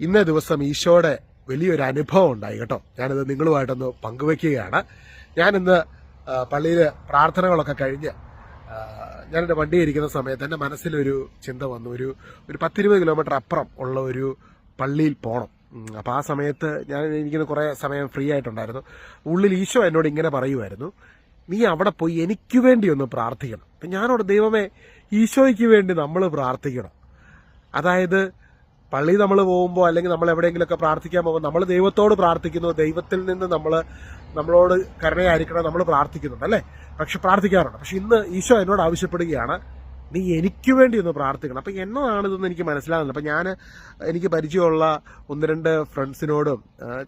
ഇന്നേ ദിവസം ഈശോയുടെ വലിയൊരു അനുഭവം ഉണ്ടായി കേട്ടോ. ഞാനിത് നിങ്ങളുമായിട്ടൊന്ന് പങ്കുവെക്കുകയാണ്. ഞാനിന്ന് പള്ളിയിൽ പ്രാർത്ഥനകളൊക്കെ കഴിഞ്ഞ് ഞാനെന്റെ വണ്ടി ഇരിക്കുന്ന സമയത്ത് എന്റെ മനസ്സിലൊരു ചിന്ത വന്നു. ഒരു ഒരു പത്തിരുപത് കിലോമീറ്റർ അപ്പുറം ഉള്ള ഒരു പള്ളിയിൽ പോകണം അപ്പോൾ ആ സമയത്ത് ഞാൻ എനിക്കിന്ന് കുറേ സമയം ഫ്രീ ആയിട്ടുണ്ടായിരുന്നു. ഉള്ളിൽ ഈശോ എന്നോട് ഇങ്ങനെ പറയുമായിരുന്നു നീ അവിടെ പോയി എനിക്ക് വേണ്ടി ഒന്ന് പ്രാർത്ഥിക്കണം. അപ്പം ഞാനോട് ദൈവമേ ഈശോയ്ക്ക് വേണ്ടി നമ്മൾ പ്രാർത്ഥിക്കണം. അതായത് പള്ളി നമ്മൾ പോകുമ്പോൾ അല്ലെങ്കിൽ നമ്മൾ എവിടെയെങ്കിലുമൊക്കെ പ്രാർത്ഥിക്കാൻ പോകുമ്പോൾ നമ്മൾ ദൈവത്തോട് പ്രാർത്ഥിക്കുന്നു. ദൈവത്തിൽ നിന്ന് നമ്മൾ നമ്മളോട് കരുണയായിരിക്കണം നമ്മൾ പ്രാർത്ഥിക്കുന്നുണ്ട് അല്ലേ? പക്ഷെ പ്രാർത്ഥിക്കാറുണ്ട്. പക്ഷെ ഇന്ന് ഈശോ എന്നോട് ആവശ്യപ്പെടുകയാണ് നീ എനിക്ക് വേണ്ടി ഒന്ന് പ്രാർത്ഥിക്കണം. അപ്പം എന്നതാണിതെന്ന് എനിക്ക് മനസ്സിലാകുന്നില്ല അപ്പം ഞാൻ എനിക്ക് പരിചയമുള്ള ഒന്ന് രണ്ട് ഫ്രണ്ട്സിനോടും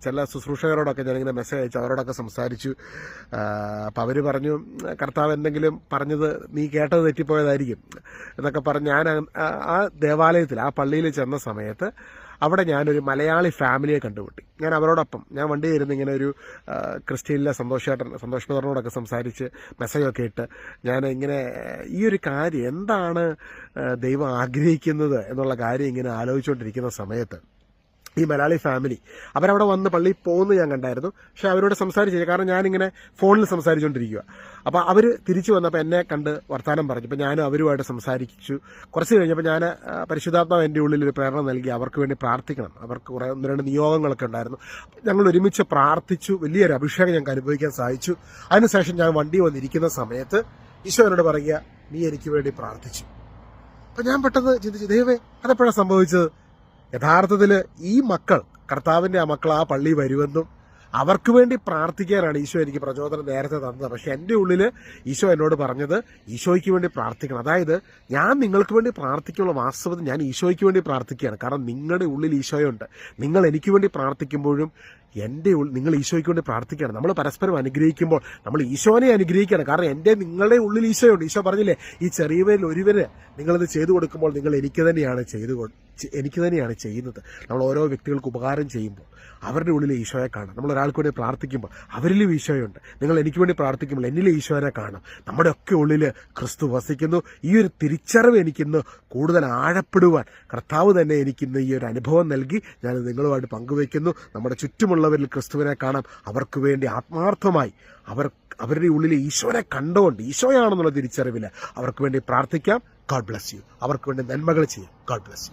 ചില ശുശ്രൂഷകരോടൊക്കെ ഞാനിങ്ങനെ മെസ്സേജ് അയച്ചു. അവരോടൊക്കെ സംസാരിച്ചു. അപ്പം അവർ പറഞ്ഞു കർത്താവ് എന്തെങ്കിലും പറഞ്ഞത് നീ കേട്ടത് തെറ്റിപ്പോയതായിരിക്കും. എന്നൊക്കെ പറഞ്ഞ് ഞാൻ ആ ദേവാലയത്തിൽ ആ പള്ളിയിൽ ചെന്ന സമയത്ത് അവിടെ ഞാനൊരു മലയാളി ഫാമിലിയെ കണ്ടുപിട്ടി ഞാൻ അവരോടൊപ്പം ഞാൻ വണ്ടി ഇരുന്ന് ഇങ്ങനെ ഒരു ക്രിസ്ത്യനിലെ സന്തോഷേട്ടൻ സന്തോഷ് ബ്രദറിനോടൊക്കെ സംസാരിച്ച് മെസ്സേജൊക്കെ ഇട്ട് ഞാൻ ഇങ്ങനെ ഈ ഒരു കാര്യം എന്താണ് ദൈവം ആഗ്രഹിക്കുന്നത് എന്നുള്ള കാര്യം ഇങ്ങനെ ആലോചിച്ചുകൊണ്ടിരിക്കുന്ന സമയത്ത് ഈ മലയാളി ഫാമിലി അവരവിടെ വന്ന് പള്ളിയിൽ പോകുന്നത് ഞാൻ കണ്ടായിരുന്നു. പക്ഷെ അവരോട് സംസാരിച്ചില്ല. കാരണം ഞാനിങ്ങനെ ഫോണിൽ സംസാരിച്ചുകൊണ്ടിരിക്കുക അപ്പോൾ അവർ തിരിച്ചു വന്നപ്പോൾ എന്നെ കണ്ട് വർത്തമാനം പറഞ്ഞു. അപ്പോൾ ഞാനും അവരുമായിട്ട് സംസാരിച്ചു. കുറച്ച് കഴിഞ്ഞപ്പോൾ ഞാൻ പരിശുദ്ധാത്മാവ് എന്റെ ഉള്ളിൽ ഒരു പ്രേരണ നൽകി. അവർക്ക് വേണ്ടി പ്രാർത്ഥിക്കണം. അവർക്ക് കുറേ ഒന്ന് രണ്ട് നിയോഗങ്ങളൊക്കെ ഉണ്ടായിരുന്നു. ഞങ്ങൾ ഒരുമിച്ച് പ്രാർത്ഥിച്ചു. വലിയൊരു അഭിഷേകം ഞങ്ങൾക്ക് അനുഭവിക്കാൻ സാധിച്ചു. അതിനുശേഷം ഞാൻ വണ്ടി വന്നിരിക്കുന്ന സമയത്ത് ഈശോനോട് പറയുക നീ എനിക്ക് വേണ്ടി പ്രാർത്ഥിച്ചു. അപ്പം ഞാൻ പെട്ടെന്ന് ചിന്തിച്ചു ദൈവമേ അതെപ്പോഴാണ് സംഭവിച്ചത്? യഥാർത്ഥത്തിൽ ഈ മക്കൾ കർത്താവിന്റെ ആ മക്കൾ ആ പള്ളി വരുമെന്നും അവർക്ക് വേണ്ടി പ്രാർത്ഥിക്കാനാണ് ഈശോ എനിക്ക് പ്രചോദനം നേരത്തെ തന്നത്. പക്ഷെ എന്റെ ഉള്ളിൽ ഈശോ എന്നോട് പറഞ്ഞത് ഈശോയ്ക്ക് വേണ്ടി പ്രാർത്ഥിക്കണം. അതായത് ഞാൻ നിങ്ങൾക്ക് വേണ്ടി പ്രാർത്ഥിക്കുള്ള വാസ്തവത്തിൽ ഞാൻ ഈശോയ്ക്ക് വേണ്ടി പ്രാർത്ഥിക്കുകയാണ്. കാരണം നിങ്ങളുടെ ഉള്ളിൽ ഈശോയുണ്ട്. നിങ്ങൾ എനിക്ക് വേണ്ടി പ്രാർത്ഥിക്കുമ്പോഴും എന്റെ ഉള്ളിൽ നിങ്ങൾ ഈശോയ്ക്ക് വേണ്ടി പ്രാർത്ഥിക്കുകയാണ്. നമ്മൾ പരസ്പരം അനുഗ്രഹിക്കുമ്പോൾ നമ്മൾ ഈശോനെ അനുഗ്രഹിക്കുകയാണ്. കാരണം എന്റെ നിങ്ങളുടെ ഉള്ളിൽ ഈശോയുണ്ട്. ഈശോ പറഞ്ഞില്ലേ ഈ ചെറിയവരിൽ ഒരുവരെ നിങ്ങളിത് ചെയ്തു കൊടുക്കുമ്പോൾ നിങ്ങൾ എനിക്ക് തന്നെയാണ് ചെയ്തു കൊ- ചെ- എനിക്ക് തന്നെയാണ് ചെയ്യുന്നത്. നമ്മൾ ഓരോ വ്യക്തികൾക്ക് ഉപകാരം ചെയ്യുമ്പോൾ അവരുടെ ഉള്ളിൽ ഈശോയെ കാണാം നമ്മൾ ഒരാൾക്ക് വേണ്ടി പ്രാർത്ഥിക്കുമ്പോൾ അവരിലും ഈശോയുണ്ട്. നിങ്ങൾ എനിക്ക് വേണ്ടി പ്രാർത്ഥിക്കുമ്പോൾ എന്നിൽ ഈശോനെ കാണാം നമ്മുടെ ഒക്കെ ഉള്ളിൽ ക്രിസ്തു വസിക്കുന്നു. ഈ ഒരു തിരിച്ചറിവ് എനിക്കിന്ന് കൂടുതൽ ആഴപ്പെടുവാൻ കർത്താവ് തന്നെ എനിക്കിന്ന് ഈ ഒരു അനുഭവം നൽകി. ഞാൻ നിങ്ങളുമായിട്ട് പങ്കുവയ്ക്കുന്നു. നമ്മുടെ ചുറ്റുമുള്ളവരിൽ ക്രിസ്തുവിനെ കാണാം. അവർക്ക് വേണ്ടി ആത്മാർത്ഥമായി അവർ അവരുടെ ഉള്ളിൽ ഈശോനെ കണ്ടുകൊണ്ട് ഈശോയാണെന്നുള്ള തിരിച്ചറിവിൽ അവർക്ക് വേണ്ടി പ്രാർത്ഥിക്കാം. ഗോഡ് ബ്ലസ് യു അവർക്ക് വേണ്ടി നന്മകൾ ചെയ്യാം. God bless you